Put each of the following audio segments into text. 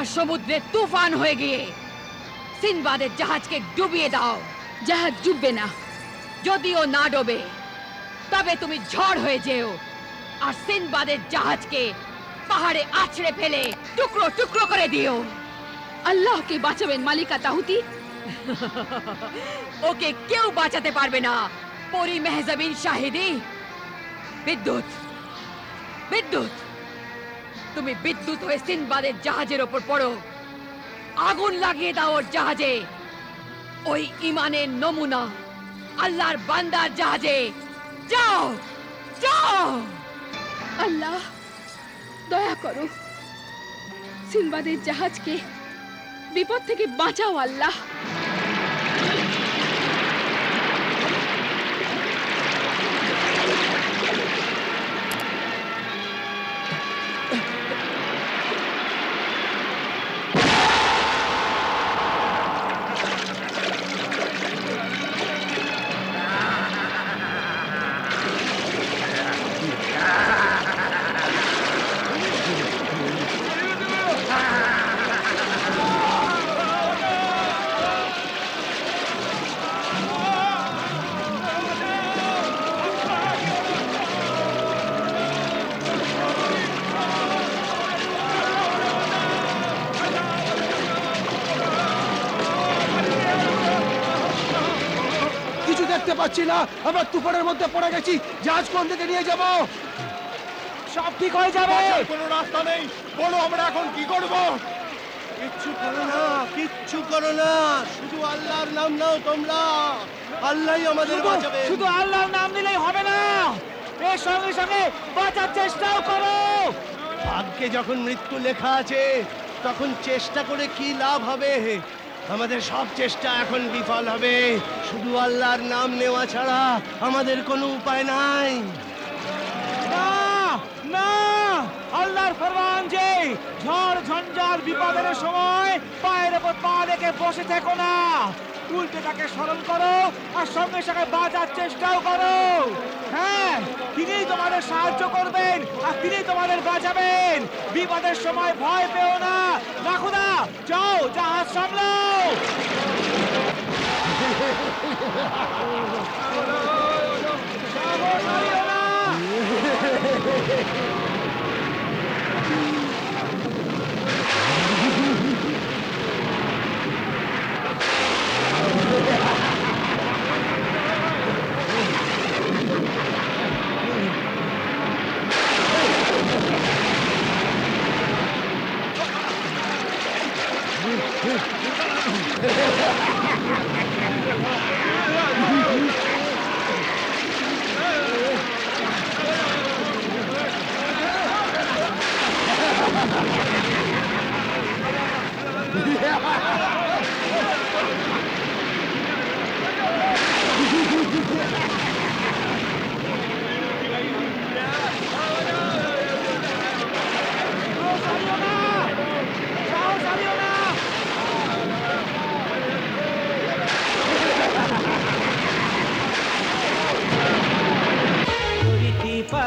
আর সমুদ্রে তুফান হয়ে গিয়ে সিনবাদের জাহাজকে ডুবিয়ে দাও। জাহাজ ডুববে না যদিও না ডোবে তবে তুমি ঝড় হয়ে যেও আর সিনবাদের জাহাজকে পাহাড়ে আছড়ে ফেলে টুকরো টুকরো করে দিও। আল্লাহকে বাঁচাবেন মালিকা তাহুতি। ওকে কেউ বাঁচাতে পারবে না। পরি মেহজাবিন শাহিদি। বিদ্যুৎ বিদ্যুৎ। তুমি বিদ্যুৎ হয়ে সিনবাদের জাহাজের ওপর পড়ো। আগুন লাগিয়ে দাও ওর জাহাজে। ওই ইমানের নমুনা আল্লাহর বান্দার জাহাজে। যাও যাও। আল্লাহ, দয়া করো। সিনবাদের জাহাজকে বিপদ থেকে বাঁচাও আল্লাহ। পাচ্ছি না। আমরা তুফানের মধ্যে পড়ে গেছি। জাহাজ কোন দিকে নিয়ে যাব। সব ঠিক হয়ে যাবে। কোনো রাস্তা নেই। বলো আমরা এখন কি করব? কিচ্ছু করো না কিচ্ছু করো না। শুধু আল্লাহর নাম নাও তোমরা। আল্লাহই আমাদের বাঁচাবে। শুধু আল্লাহর নাম নিলেই হবে না। এর সঙ্গে সঙ্গে বাঁচার চেষ্টাও করো। ভাগ্যে যখন মৃত্যু লেখা আছে তখন চেষ্টা করে কি লাভ হবে? আমাদের সব চেষ্টা এখন বিফল হবে। শুধু আল্লাহর নাম নেওয়া ছাড়া আমাদের কোনো উপায় নাই। না আল্লাহর ফরমান যে ঝড়, ঝঞ্ঝার বিপদের সময় পায়ের ওপর পা রেখে বসে থেকো না। উল্টে তাকে স্মরণ করো আর সঙ্গে সঙ্গে বাঁচার চেষ্টাও করো। হ্যাঁ তিনিই তোমাদের সাহায্য করবেন আর তিনি তোমাদের বাঁচাবেন। বিপদের সময় ভয় পেও না। রাখো না, যাও, জাহাজ সামলাও। Good. Thank you.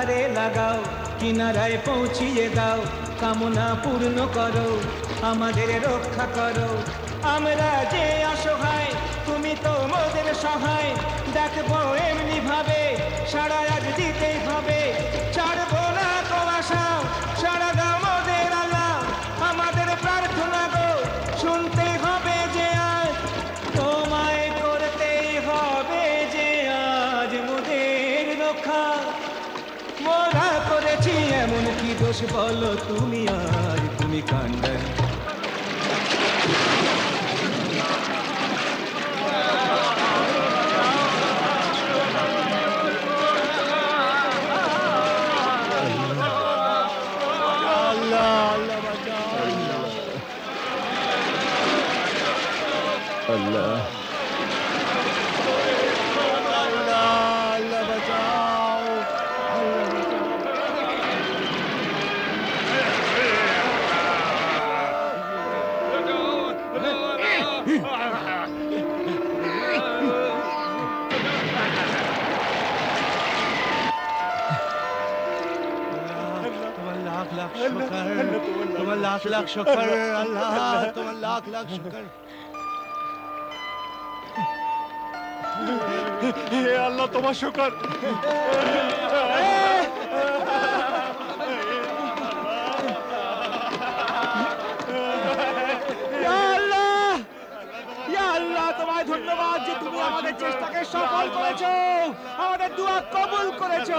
পারে লাগাও, কিনারায় পৌঁছিয়ে দাও, কামনা পূর্ণ করো, আমাদের রক্ষা করো। আমরা যে অসহায়, তুমি তো মোদের সহায়। দেখব এমনি ভাবে সারা রাজ দিতেই হবে। ছাড়বো না তো সারা দোষ বলো তুমি আর তুমি কান্ডারি। তোমার লাখ লাখ শুকর তোমার লাখ লাখ শুকর আল্লাহ তোমার লাখ লাখ শুকর। তোমায় ধন্যবাদ যে তুমি আমাদের চেষ্টাকে সফল করেছ। আমাদের দোয়া কবুল করেছ।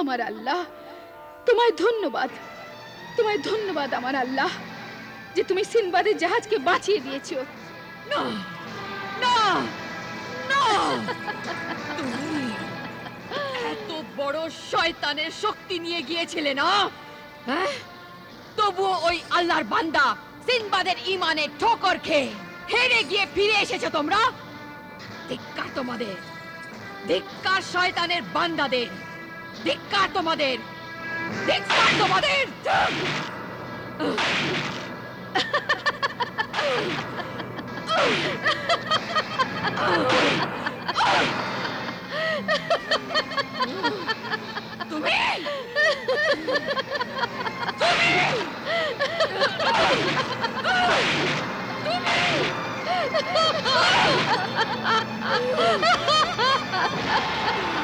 আমার আল্লাহ, তোমায় ধন্যবাদ। তোমায় ধন্যবাদ আমার আল্লাহ, যে তুমি সিনবাদের জাহাজকে বাঁচিয়ে দিয়েছ। না না এত বড় শয়তানের শক্তি নিয়ে গিয়েছিলে না? হ্যাঁ? তবুও ওই আল্লাহর বান্দা সিনবাদের ইমানে ঠোকর খেয়ে হেরে গিয়ে ফিরে এসেছ তোমরা? ধিক্কার তোমাদের। ধিক্কার শয়তানের বান্দাদের। ধিক্কার তোমাদের। ধিক্কার তোমাদের। তুমি? সিনবাদ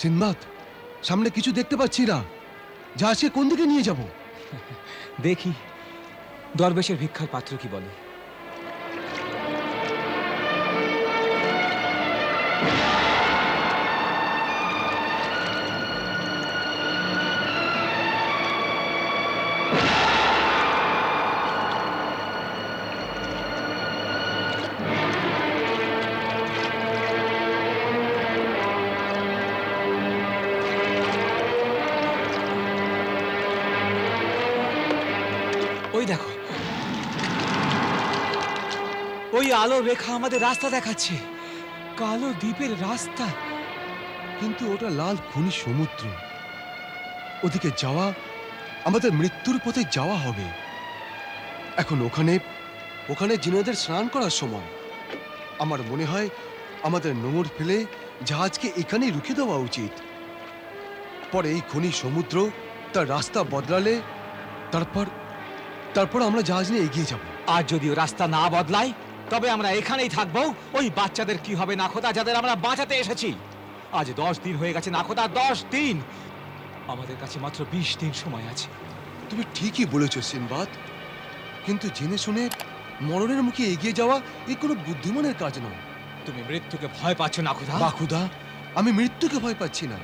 সিনবাদ সামনে কিছু দেখতে পাচ্ছি না। যা সে কোন দিকে নিয়ে যাব? দেখি। দরবেশের ভিক্ষার পাত্র কি বলে? ওই আলোর রেখা আমাদের রাস্তা দেখাচ্ছে। কালো দ্বীপের রাস্তা। কিন্তু ওটা লাল খনি সমুদ্র। ওদিকে যাওয়া, আমাদের মৃত্যুর পথে যাওয়া হবে। এখন ওখানে ওখানে জিনেদের স্নান করার সময়। আমার মনে হয়, আমাদের নোংর ফেলে জাহাজকে এখানেই রুখে দেওয়া উচিত। পরে এই খনি সমুদ্র, তার রাস্তা বদলালে, তারপর তারপর আমরা জাহাজ নিয়ে এগিয়ে যাব। আর যদিও রাস্তা না বদলায় তবে আমরা এখানেই থাকব। ওই বাচ্চাদের কি হবে না খোদা যাদের আমরা বাঁচাতে এসেছি? আজ দশ দিন হয়ে গেছে না খোদা দশ দিন। আমাদের কাছে মাত্র বিশ দিন সময় আছে। তুমি ঠিকই বলেছ সিনবাদ। কিন্তু জেনে শুনে মরণের মুখে এগিয়ে যাওয়া এ কোনো বুদ্ধিমানের কাজ নয়। তুমি মৃত্যুকে ভয় পাচ্ছ না খোদা বাখুদা আমি মৃত্যুকে ভয় পাচ্ছি না।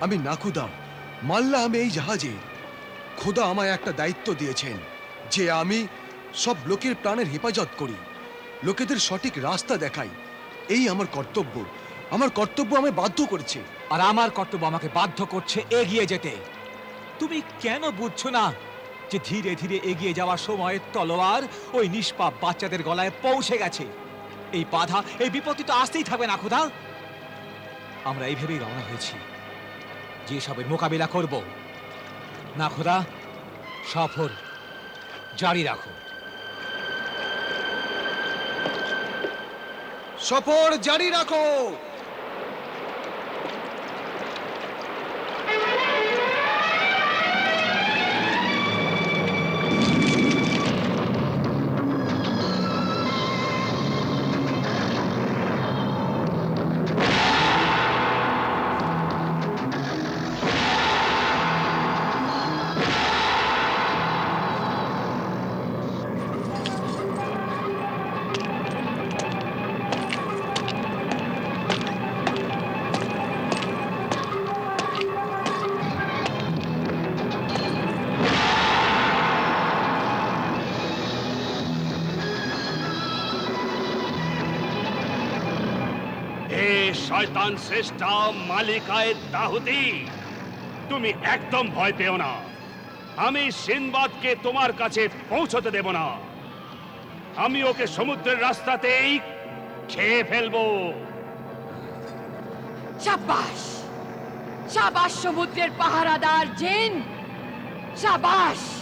আমি নাখুদা। মাল্লা আমি এই জাহাজে। খোদা আমায় একটা দায়িত্ব দিয়েছেন যে আমি সব লোকের প্রাণের হেফাজত করি। লোকেদের সঠিক রাস্তা দেখাই। এই আমার কর্তব্য। আমার কর্তব্য আমায় বাধ্য করেছে। আর আমার কর্তব্য আমাকে বাধ্য করছে এগিয়ে যেতে। তুমি কেন বুঝছ না যে ধীরে ধীরে এগিয়ে যাওয়ার সময় তলোয়ার ওই নিষ্পাপ বাচ্চাদের গলায় পৌঁছে গেছে? এই বাধা, এই বিপত্তি তো আসতেই থাকবে না, খোদা। আমরা এইভাবেই রওনা হয়েছি যে সবের মোকাবিলা করব। না, খোদা, সফর জারি রাখো। সফর জারি রাখো। শয়তান শ্রেষ্ঠা মালিকায় দাহুতি। তুমি একদম ভয় পেও না। আমি সিনবাদকে তোমার কাছে পৌঁছতে দেব না। আমি ওকে সমুদ্রের রাস্তাতেই খেয়ে ফেলব। সাবাস! সাবাস, সমুদ্রের পাহারাদার জেন! সাবাস!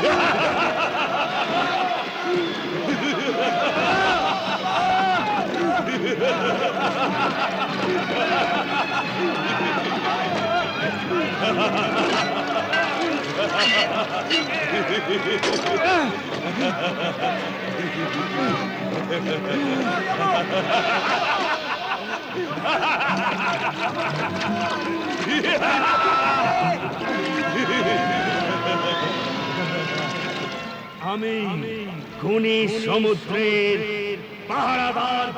Ha ha ha! আমি খুনি সমুদ্রের পাহারাদার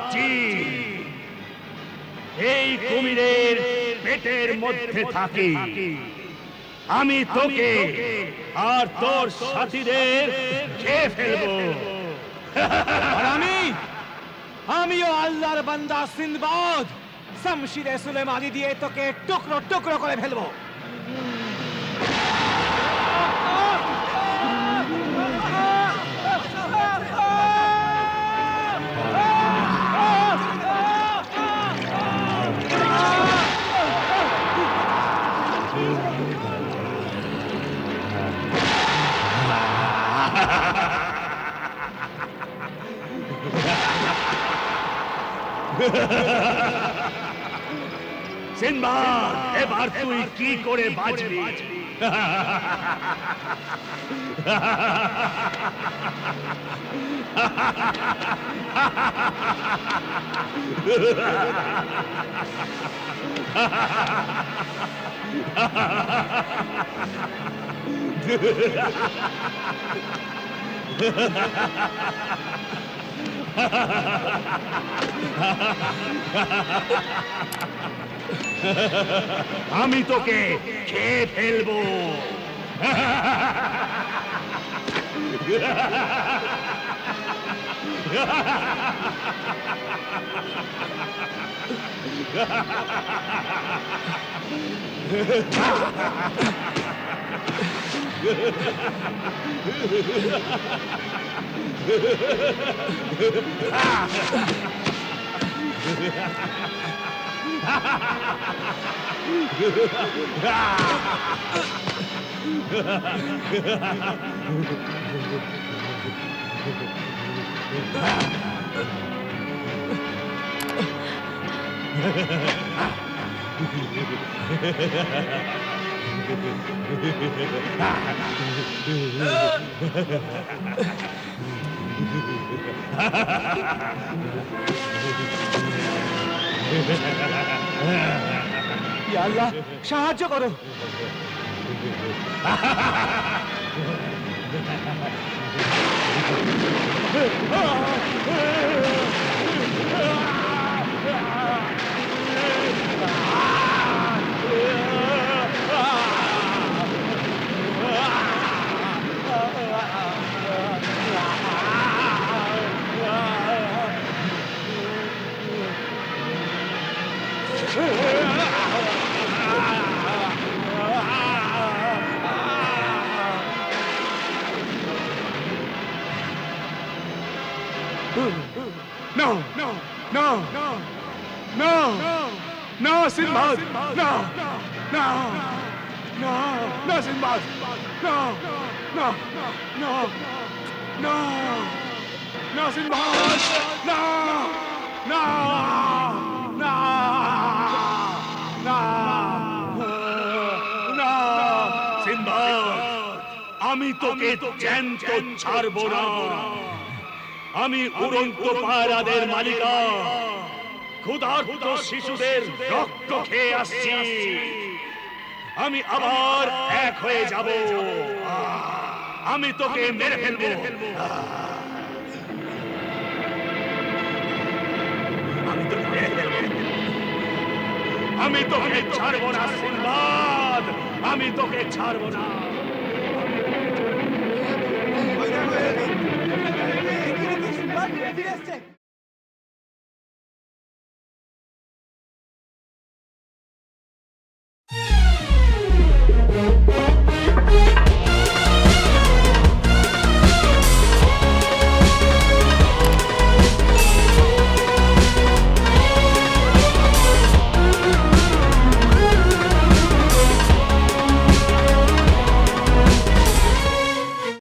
এই কুমিরের পেটের মধ্যে থাকি। আমি তোকে আর তোর সাথীদের খেয়ে ফেলব। আমি আমিও আল্লাহর বান্দা সিন্দবাদ। শামশিরে সুলেমানি দিয়ে তোকে টুকরো টুকরো করে ফেলব। সিনবাদ এবার তুই কি করে বাঁচবি? আমি তোকে খেয়ে ফেলব। Ha ha ha ha! আল্লাহ সাহায্য করো। No, no, no, no, no, no, Sinbad, no, no, no, no, Sinbad, no, no, no, no, no, Sinbad, no, no, no, no, no, Sinbad, আমি তোকে জ্যান্ত ছাড়বো না আমি উড়ন্ত পায়রাদের মালিকা। ক্ষুধার্ত শিশুদের রক্ত খেয়ে আসছি। আমি আবার এক হয়ে যাব। আমি তোকে মেরে ফেলব। আমি তোকে মেরে ফেলব। আমি তোকে ছাড়বো না সিনবাদ। আমি তোকে ছাড়বো না। ফিরে এসছে